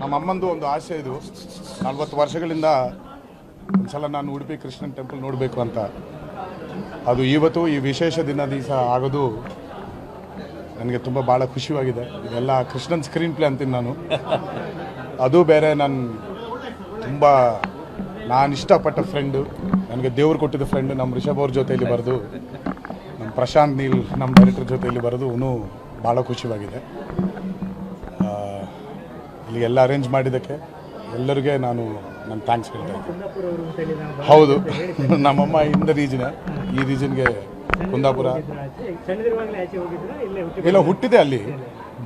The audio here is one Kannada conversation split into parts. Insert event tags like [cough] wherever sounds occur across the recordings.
ನಮ್ಮ ಅಮ್ಮಂದು ಒಂದು ಆಸೆ ಇದು. ನಲ್ವತ್ತು ವರ್ಷಗಳಿಂದ ಒಂದ್ಸಲ ನಾನು ಉಡುಪಿ ಕೃಷ್ಣನ್ ಟೆಂಪಲ್ ನೋಡಬೇಕು ಅಂತ. ಅದು ಇವತ್ತು ಈ ವಿಶೇಷ ದಿನ ದಿವಸ ಆಗೋದು ನನಗೆ ತುಂಬ ಭಾಳ ಖುಷಿಯಾಗಿದೆ. ಇದೆಲ್ಲ ಕೃಷ್ಣನ್ ಸ್ಕ್ರೀನ್ ಪ್ಲೇ ಅಂತೀನಿ ನಾನು. ಅದು ಬೇರೆ ನಾನು ತುಂಬ ನಾನು ಇಷ್ಟಪಟ್ಟ ಫ್ರೆಂಡು ನನಗೆ ದೇವ್ರು ಕೊಟ್ಟಿದ್ದ ಫ್ರೆಂಡ್ ನಮ್ಮ ರಿಷಬ್ ಅವ್ರ ಜೊತೆಯಲ್ಲಿ ಬರೆದು ನಮ್ಮ ಪ್ರಶಾಂತ್ ನೀಲ್ ನಮ್ಮ ಡೈರೆಕ್ಟರ್ ಜೊತೆಯಲ್ಲಿ ಬರೆದು ಭಾಳ ಖುಷಿಯಾಗಿದೆ. ಇಲ್ಲಿ ಎಲ್ಲ ಅರೇಂಜ್ ಮಾಡಿದ್ದಕ್ಕೆ ಎಲ್ಲರಿಗೆ ನಾನು ನನ್ನ ಥ್ಯಾಂಕ್ಸ್ ಹೇಳ್ತಾ ಇದ್ದೀನಿ. ಹೌದು. [laughs] ನಮ್ಮಮ್ಮ ಇಂದ ರೀಜನ್. ಈ ರೀಜನ್ಗೆ ಕುಂದಾಪುರ. ಇಲ್ಲ ಹುಟ್ಟಿದೆ ಅಲ್ಲಿ.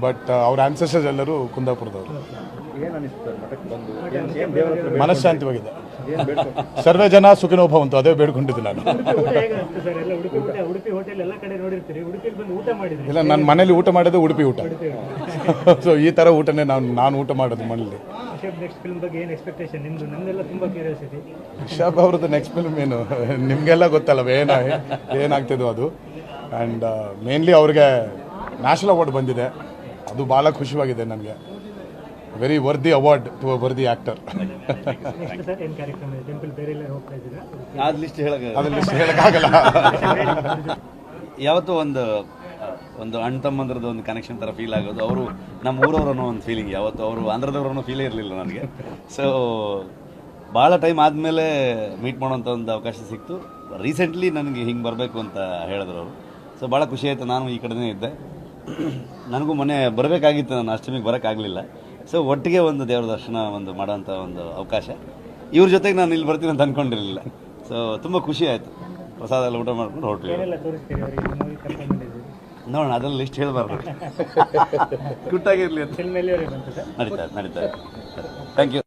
ಬಟ್ ಅವ್ರ ಆನ್ಸೆಸ್ಟರ್ಸ್ ಎಲ್ಲರೂ ಕುಂದಾಪುರದವರು. ಮನಃಶಾಂತಿವಾಗಿದೆ. ಸರ್ವೇ ಜನ ಸುಖಿನೋ ಭವಂತು ಅದೇ ಬೇಡ್ಕೊಂಡಿದ್ದು ನಾನು. ಇಲ್ಲ ನನ್ನ ಮನೇಲಿ ಊಟ ಮಾಡೋದು ಉಡುಪಿ ಊಟ. ಸೊ ಈ ಥರ ಊಟನೇ ನಾನು ನಾನು ಊಟ ಮಾಡೋದು ಮನೇಲಿ. ರಿಷಬ್ ನೆಕ್ಸ್ಟ್ ಫಿಲ್ಮ್ ಏನು ಎಕ್ಸ್ಪೆಕ್ಟೇಷನ್ ನಿಮ್ದು? ತುಂಬಾ ಕ್ಯೂರಿಯಾಸಿಟಿ ರಿಷಬ್ ಅವ್ರದ್ದು ನೆಕ್ಸ್ಟ್ ಫಿಲ್ಮ್ ಏನು? ನಿಮಗೆಲ್ಲ ಗೊತ್ತಲ್ಲ ಏನ ಏನಾಗ್ತಿದೋ ಅದು? ಆ್ಯಂಡ್ ಮೇನ್ಲಿ ಅವ್ರಿಗೆ ನ್ಯಾಷನಲ್ ಅವಾರ್ಡ್ ಬಂದಿದೆ. ಅದು ಭಾಳ ಖುಷಿಯಾಗಿದೆ ನನಗೆ. Very worthy award to a worthy actor ಹೇಳಕ್ಕಾಗಲ್ಲ ಯಾವತ್ತೂ ಒಂದು ಒಂದು ಅಣ್ಣ ತಮ್ಮಂದ್ರದ್ದು ಒಂದು ಕನೆಕ್ಷನ್ ಥರ ಫೀಲ್ ಆಗೋದು. ಅವರು ನಮ್ಮ ಊರವ್ರು ಅನ್ನೋ ಒಂದು ಫೀಲಿಂಗ್ ಯಾವತ್ತು ಅವರು ಆಂಧ್ರದವ್ರು ಅನ್ನೋ ಫೀಲೇ ಇರಲಿಲ್ಲ ನನಗೆ. ಸೊ ಭಾಳ ಟೈಮ್ ಆದಮೇಲೆ ಮೀಟ್ ಮಾಡೋಂಥ ಒಂದು ಅವಕಾಶ ಸಿಕ್ತು. ರೀಸೆಂಟ್ಲಿ ನನಗೆ ಹಿಂಗೆ ಬರಬೇಕು ಅಂತ ಹೇಳಿದ್ರು ಅವರು. ಸೊ ಭಾಳ ಖುಷಿ ಆಯಿತು. ನಾನು ಈ ಕಡೆನೇ ಇದ್ದೆ. [clears throat] ನನಗೂ ಮೊನ್ನೆ ಬರಬೇಕಾಗಿತ್ತು. ನಾನು ಅಷ್ಟಮಿಗೆ ಬರೋಕ್ಕಾಗಲಿಲ್ಲ. ಸೊ ಒಟ್ಟಿಗೆ ಒಂದು ದೇವರ ದರ್ಶನ ಒಂದು ಮಾಡೋಂಥ ಒಂದು ಅವಕಾಶ. ಇವ್ರ ಜೊತೆಗೆ ನಾನು ಇಲ್ಲಿ ಬರ್ತೀನಿ ಅಂತ ಅಂದ್ಕೊಂಡಿರಲಿಲ್ಲ ಸೊ ತುಂಬ ಖುಷಿ ಆಯಿತು. ಪ್ರಸಾದ ಎಲ್ಲ ಊಟ ಮಾಡ್ಕೊಂಡು ಬಂದಿದ್ದೀರಿ? ನೋಡೋಣ ಅದರಲ್ಲಿ ಲಿಸ್ಟ್ ಹೇಳಬಾರ್ದು. ಗುಟ್ಟಾಗಿರಲಿ [laughs] ಅಂತ. ನಡೀತಾ ನಡೀತಾ. Thank you